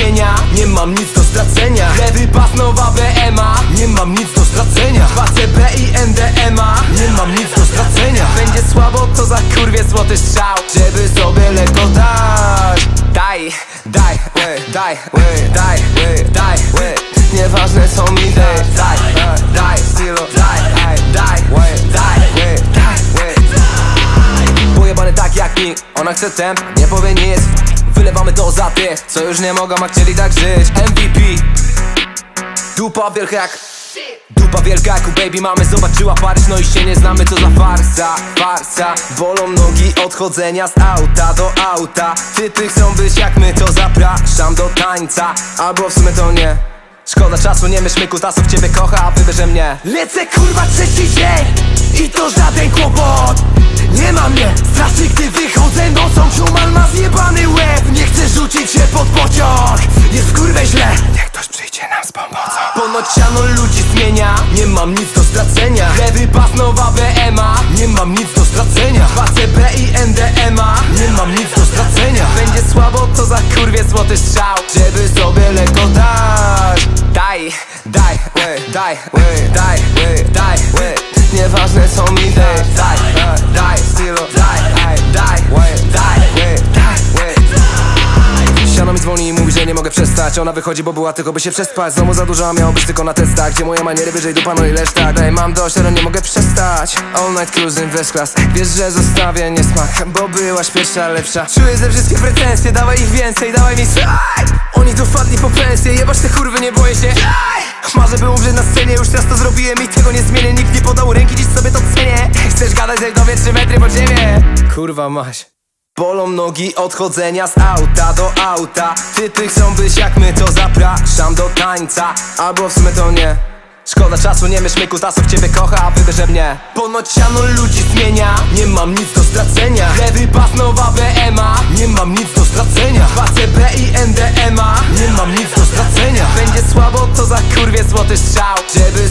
zmienia Nie mam nic do stracenia. Lewy pas, nowa BMA Nie mam nic do stracenia. Płacę B i NDMA Nie mam nic do stracenia. Będzie słabo, to za kurwie złoty strzał. Żeby sobie lekko dać. Daj, daj, ły, daj, ły, daj, daj, ły. Nieważne co mi daj, daj, daj, stylo, daj, daj, daj, ły, daj, ły. Pojebany tak jak nikt, ona chce temp, nie powie nic Wylewamy to za tych, co już nie mogą, a chcieli tak żyć. MVP Dupa wielka jak Dupa wielka jak u baby mamy. Zobaczyła Paryż, no i się nie znamy Co za farsa, farsa. Bolą nogi od chodzenia z auta do auta. Typy chcą być jak my, to zapraszam do tańca. Albo w sumie to nie. Szkoda czasu, nie myśl myku, tasów ciebie kocha, a wybierze mnie. Lecę kurwa trzeci dzień I to żaden kłopot Jest kurwę źle. Niech ktoś przyjdzie nam z pomocą. Ponoć siano ludzi zmienia. Nie mam nic do stracenia. Lewy pas, nowa BMA Nie mam nic do stracenia. Płacę B i NDMA Nie mam nic do stracenia. Będzie słabo, to za kurwie złoty strzał. Żeby sobie lekko dać. Daj, daj, ły, daj, ły, daj, ły, daj. Nieważne co mi daj, daj, daj, nie mogę przestać. Ona wychodzi, bo była tylko by się przespać. Znowu za dużo, a miało być tylko na testach Gdzie moje maniery wyżej dupa, no i reszta Daj, mam dość, ale nie mogę przestać. All night cruising, first class. Wiesz, że zostawię niesmak Bo byłaś pierwsza, lepsza. Czuję ze wszystkie pretensje, dawaj ich więcej, dawaj mi saj. Oni tu wpadli po pensję, jebać te kurwy, nie boję się. Marzę by umrzeć na scenie, już teraz to zrobiłem i tego nie zmienię. Nikt nie podał ręki, dziś sobie to cenię. Chcesz gadać, że dowie 3 metry pod ziemię? Kurwa maś Bolą nogi od chodzenia z auta do auta. Typy chcą być jak my, to zapraszam do tańca. Albo w sumie to nie. Szkoda czasu, nie myśl myku, tasów ciebie kocha, a wybierze mnie. Ponoć siano ludzi zmienia Nie mam nic do stracenia. Lewy pas, nowa BMA Nie mam nic do stracenia. Płacę B i NDMA Nie mam nic do stracenia. Będzie słabo, to za kurwie złoty strzał. Żeby